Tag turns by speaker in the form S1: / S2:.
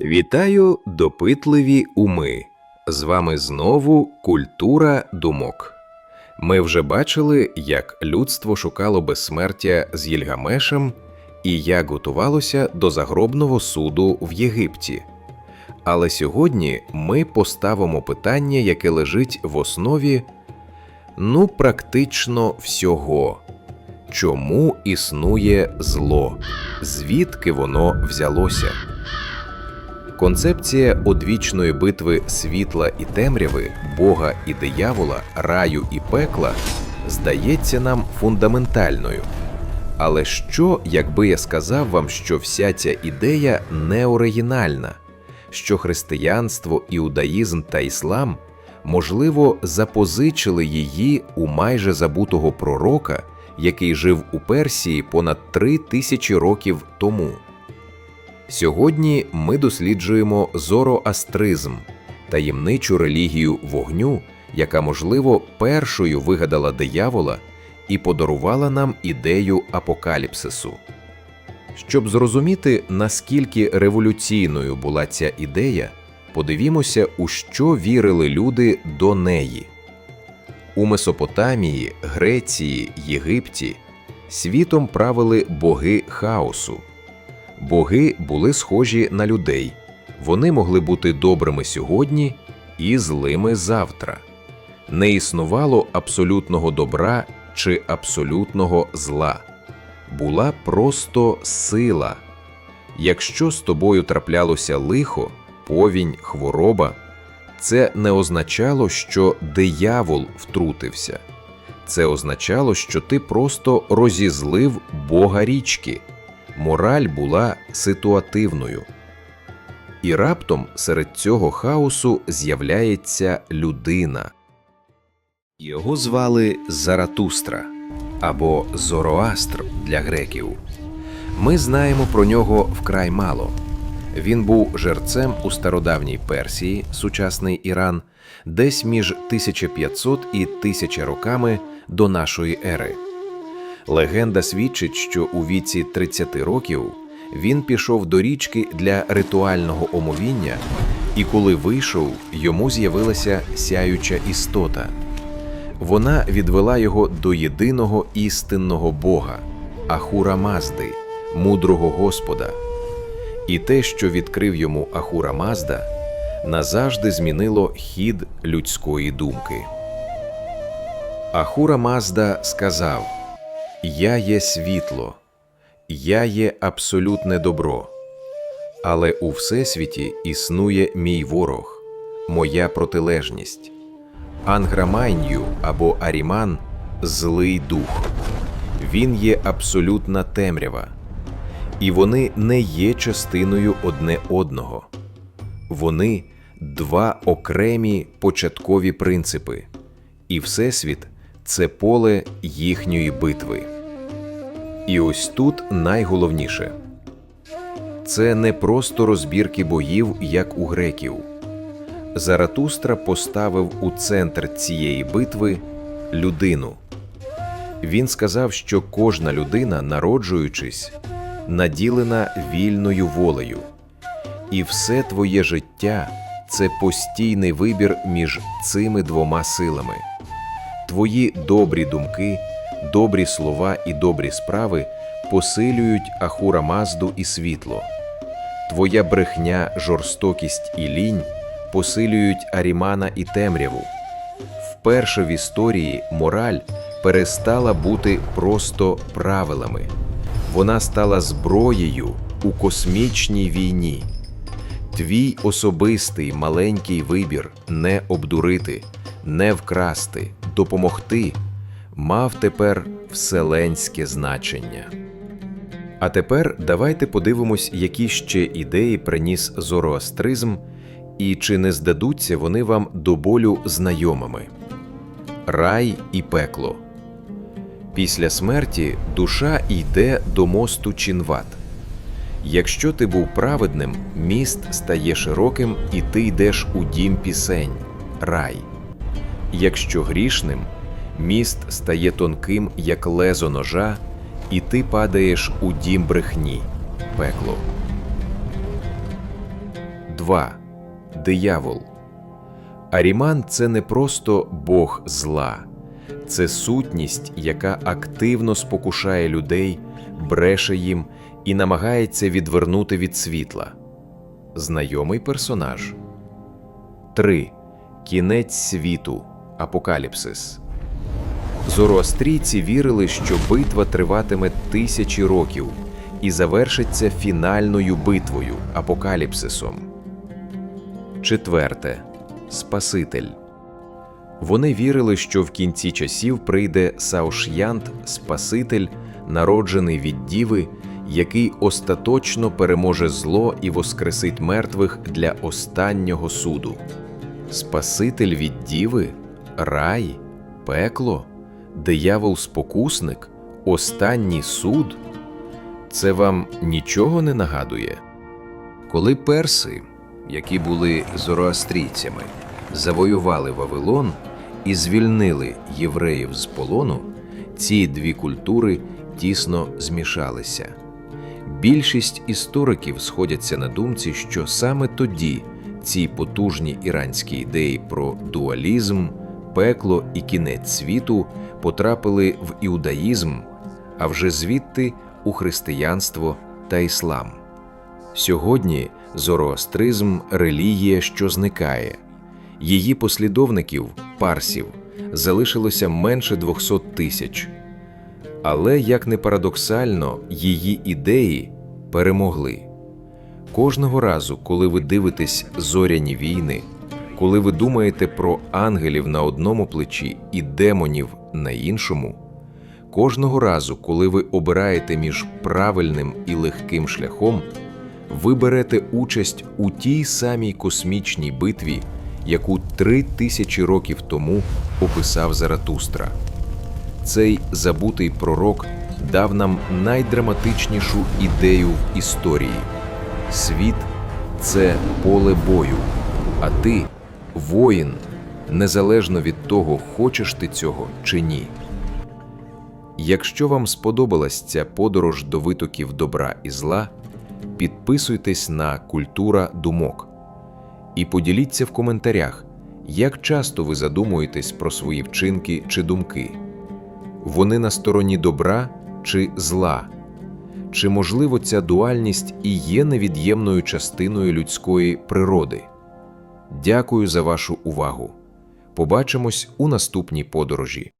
S1: Вітаю, допитливі уми! З вами знову культура думок. Ми вже бачили, як людство шукало безсмертя з Гільгамешем і як готувалося до загробного суду в Єгипті. Але сьогодні ми поставимо питання, яке лежить в основі ну, практично всього. Чому існує зло? Звідки воно взялося? Концепція одвічної битви світла і темряви, Бога і диявола, раю і пекла здається нам фундаментальною. Але що, якби я сказав вам, що вся ця ідея не оригінальна, що християнство, іудаїзм та іслам, можливо, запозичили її у майже забутого пророка, який жив у Персії понад три тисячі років тому? Сьогодні ми досліджуємо зороастризм, таємничу релігію вогню, яка, можливо, першою вигадала диявола і подарувала нам ідею апокаліпсису. Щоб зрозуміти, наскільки революційною була ця ідея, подивімося, у що вірили люди до неї. У Месопотамії, Греції, Єгипті світом правили боги хаосу. Боги були схожі на людей, вони могли бути добрими сьогодні і злими завтра. Не існувало абсолютного добра чи абсолютного зла, була просто сила. Якщо з тобою траплялося лихо, повінь, хвороба, це не означало, що диявол втрутився. Це означало, що ти просто розізлив Бога річки мораль була ситуативною. І раптом серед цього хаосу з'являється людина. Його звали Заратустра або Зороастр для греків. Ми знаємо про нього вкрай мало. Він був жерцем у стародавній Персії, сучасний Іран, десь між 1500 і 1000 роками до нашої ери. Легенда свідчить, що у віці 30 років він пішов до річки для ритуального омовіння, і коли вийшов, йому з'явилася сяюча істота. Вона відвела його до єдиного істинного Бога, Ахура Мазди, мудрого Господа. І те, що відкрив йому Ахура Мазда, назавжди змінило хід людської думки. Ахура Мазда сказав. Я є світло, я є абсолютне добро, але у Всесвіті існує мій ворог, моя протилежність, Анграмайню або Аріман злий дух. Він є абсолютна темрява, і вони не є частиною одне одного. Вони два окремі початкові принципи, і Всесвіт це поле їхньої битви. І ось тут найголовніше це не просто розбірки боїв, як у греків. Заратустра поставив у центр цієї битви людину. Він сказав, що кожна людина, народжуючись, наділена вільною волею, і все твоє життя це постійний вибір між цими двома силами. Твої добрі думки, добрі слова і добрі справи посилюють Ахура Мазду і світло. Твоя брехня, жорстокість і лінь посилюють Арімана і темряву. Вперше в історії мораль перестала бути просто правилами, вона стала зброєю у космічній війні. Твій особистий маленький вибір не обдурити, не вкрасти, допомогти мав тепер вселенське значення. А тепер давайте подивимось, які ще ідеї приніс зороастризм і чи не здадуться вони вам до болю знайомими рай і пекло. Після смерті душа йде до мосту Чінват. Якщо ти був праведним, міст стає широким, і ти йдеш у дім пісень, рай. Якщо грішним, міст стає тонким, як лезо ножа, і ти падаєш у дім брехні, пекло. 2. Диявол. Аріман це не просто Бог зла, це сутність, яка активно спокушає людей, бреше їм і намагається відвернути від світла. Знайомий персонаж. 3. Кінець світу. Апокаліпсис. Зороастрійці вірили, що битва триватиме тисячі років і завершиться фінальною битвою апокаліпсисом. Четверте. Спаситель. Вони вірили, що в кінці часів прийде Сауш'янт, Спаситель, народжений від Діви, який остаточно переможе зло і воскресить мертвих для останнього суду. Спаситель від Діви, рай, пекло, диявол-спокусник, останній суд. Це вам нічого не нагадує? Коли перси, які були зороастрійцями, завоювали Вавилон і звільнили євреїв з полону, ці дві культури тісно змішалися. Більшість істориків сходяться на думці, що саме тоді ці потужні іранські ідеї про дуалізм, пекло і кінець світу потрапили в іудаїзм, а вже звідти у християнство та іслам. Сьогодні зороастризм релігія, що зникає. Її послідовників, парсів, залишилося менше 200 тисяч. Але, як не парадоксально, її ідеї перемогли. Кожного разу, коли ви дивитесь зоряні війни, коли ви думаєте про ангелів на одному плечі і демонів на іншому, кожного разу, коли ви обираєте між правильним і легким шляхом, ви берете участь у тій самій космічній битві, яку три тисячі років тому описав Заратустра. Цей забутий пророк дав нам найдраматичнішу ідею в історії. Світ це поле бою, а ти воїн, незалежно від того, хочеш ти цього чи ні. Якщо вам сподобалась ця подорож до витоків добра і зла, підписуйтесь на Культура думок і поділіться в коментарях, як часто ви задумуєтесь про свої вчинки чи думки. Вони на стороні добра чи зла? Чи можливо ця дуальність і є невід'ємною частиною людської природи? Дякую за вашу увагу. Побачимось у наступній подорожі.